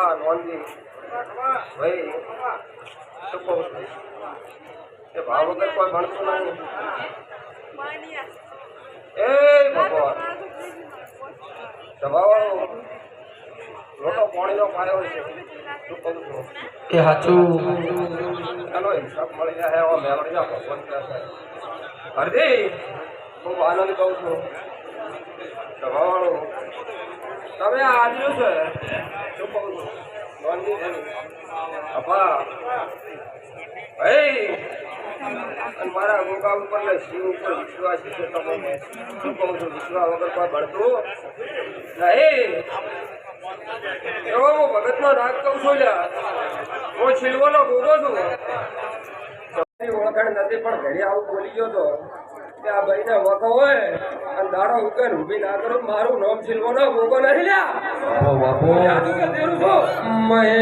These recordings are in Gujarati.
હરજી ભાઈ શું કહું છું એ ભાવ વગર કોઈ ભણતું નહીં એ ભગવાન. સ્વભાવ મોટો પાણીનો પાયો છે. શું કહું છું એ સાચું એનો હિસાબ મળી જાય એવો મેળવી હરજી ખૂબ આનંદ કહું છું. સ્વભાવવાળું તમે આજનું છે? શું કહું છું અપા. ભાઈ. અને મારા ગોગા ઉપર ને શિવ ઉપર વિશ્વાસ છે તમે શું કહું છું? વિશ્વાસ વગર કોઈ બળતું નહીં. એવો હું ભગતનો રાગ કહું છું લ્યા. હું છીલવાનો ગોગો છું. ઓળખાણ નથી, પણ ઘરે આવું બોલી ગયો તો કે આ ભાઈને વખો હોય અને દાડો ઉકેલ ઊભી ના કરું મારું નામ છીલવાનો ભોગો નથી લ્યા. બાપુ કે તેરું છું મહેશ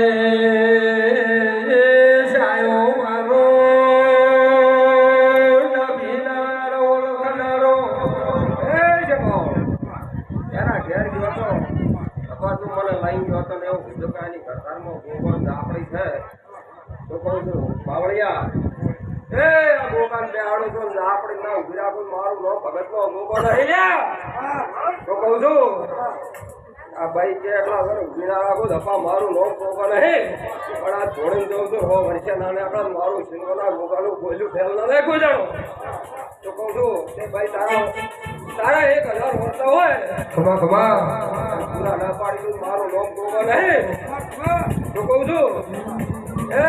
આયો મારો તો મને લઈ ગયો તો ને એવું કીધું કે આની ગોગો આપણી છે. તો કહું છું બાવળિયા એ આ ગોગાને બે આડું છું ને આપણી ના ઊભી રાખું મારું નો ભગતનો ગોગો નહીં. તો કહું છું આ ભાઈ કે એટલા વગર ઊભી ના રાખું ધપા મારું નો ગોગો નહીં. પણ આ જઉં છું હો વર્ષે નાને આપણા મારું સિંગોના ગોગાનું બોલ્યું ફેલ ના નાખ્યું જાણો તો કહું છું કે ભાઈ તારા તારા એક હજાર વર્ષ હોય. ખમા ખમા. પૂરા ના પાડી મારું નામ ગોગો નહીં. તો કહું છું એ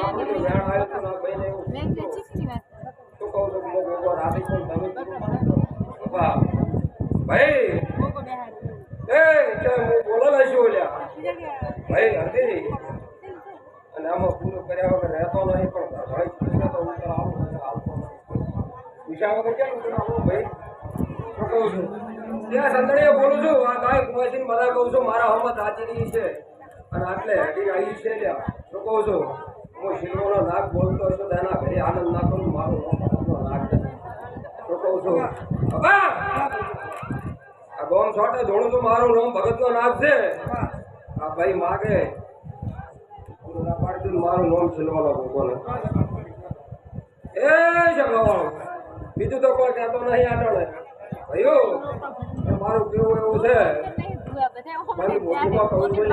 તો મો તે બોલો તો તો છું ત્યાં આ કુમાસીને બધા કહું છું મારા હમત હાજરી છે અને આટલે હેડી આવી છે લ્યા શું કહું છું. હું શિલ્વનો નાગ બોલતો હશું તો એના ઘરે આનંદ ના કરું મારું નાગ છે. કહું છું બાબા આ ગોમ છોટે ધોણું છું મારું નામ ભગતનો નાગ છે. આ ભાઈ માગે. મારું નામ છેલ્વાનો ભગવાન એ છે બીજું તો કોઈ કહેતો નહીં આટલે ભાઈઓ મારું કેવું એવું છે? મારી મોટીમાં કહું છું.